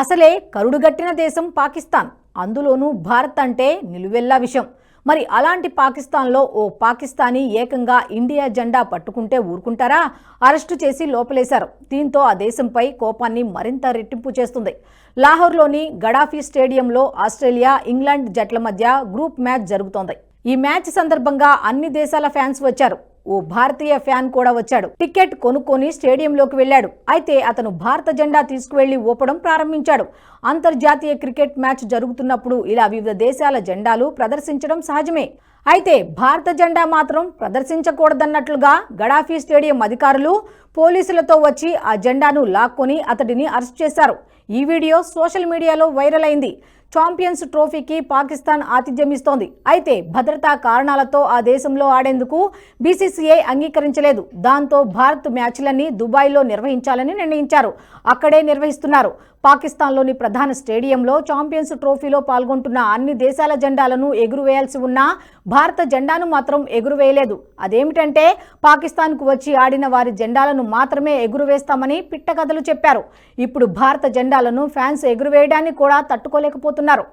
అసలే కరుడుగట్టిన దేశం పాకిస్తాన్. అందులోనూ భారత్ అంటే నిలువెల్లా విషయం మరి అలాంటి పాకిస్తాన్లో ఓ పాకిస్తానీ ఏకంగా ఇండియా జెండా పట్టుకుంటే ఊరుకుంటారా? అరెస్టు చేసి లోపలేశారు. దీంతో ఆ దేశంపై కోపాన్ని మరింత రెట్టింపు చేస్తుంది. లాహోర్లోని గడాఫీ స్టేడియంలో ఆస్ట్రేలియా ఇంగ్లాండ్ జట్ల మధ్య గ్రూప్ మ్యాచ్ జరుగుతోంది. ఈ మ్యాచ్ సందర్భంగా అన్ని దేశాల ఫ్యాన్స్ వచ్చారు. ఓ భారతీయ ఫ్యాన్ కూడా వచ్చాడు. టికెట్ కొనుక్కొని స్టేడియంలోకి వెళ్ళాడు. అయితే అతను భారత జెండా తీసుకువెళ్ళి ఊపడం ప్రారంభించాడు. అంతర్జాతీయ క్రికెట్ మ్యాచ్ జరుగుతున్నప్పుడు ఇలా వివిధ దేశాల జెండాలు ప్రదర్శించడం సహజమే. అయితే భారత జెండా మాత్రం ప్రదర్శించకూడదన్నట్లుగా గడాఫీ స్టేడియం అధికారులు పోలీసులతో వచ్చి ఆ జెండాను లాక్కొని అతడిని అరెస్ట్ చేశారు. ఈ వీడియో సోషల్ మీడియాలో వైరల్ అయింది. ఛాంపియన్స్ ట్రోఫీకి పాకిస్తాన్ ఆతిథ్యమిస్తోంది. అయితే భద్రతా కారణాలతో ఆ దేశంలో ఆడేందుకు బీసీసీఐ అంగీకరించలేదు. దాంతో భారత్ మ్యాచ్లన్నీ దుబాయ్లో నిర్వహించాలని నిర్ణయించారు. అక్కడే నిర్వహిస్తున్నారు. పాకిస్తాన్లోని ప్రధాన స్టేడియంలో ఛాంపియన్స్ ట్రోఫీలో పాల్గొంటున్న అన్ని దేశాల జెండాలను ఎగురువేయాల్సి ఉన్నా భారత జెండాను మాత్రం ఎగురువేయలేదు. అదేమిటంటే పాకిస్తాన్కు వచ్చి ఆడిన వారి జెండాలను మాత్రమే ఎగురువేస్తామని పిట్టకథలు చెప్పారు. ఇప్పుడు భారత జెండాలను ఫ్యాన్స్ ఎగురువేయడాన్ని కూడా తట్టుకోలేకపోతున్నారు. కోరుతున్నారు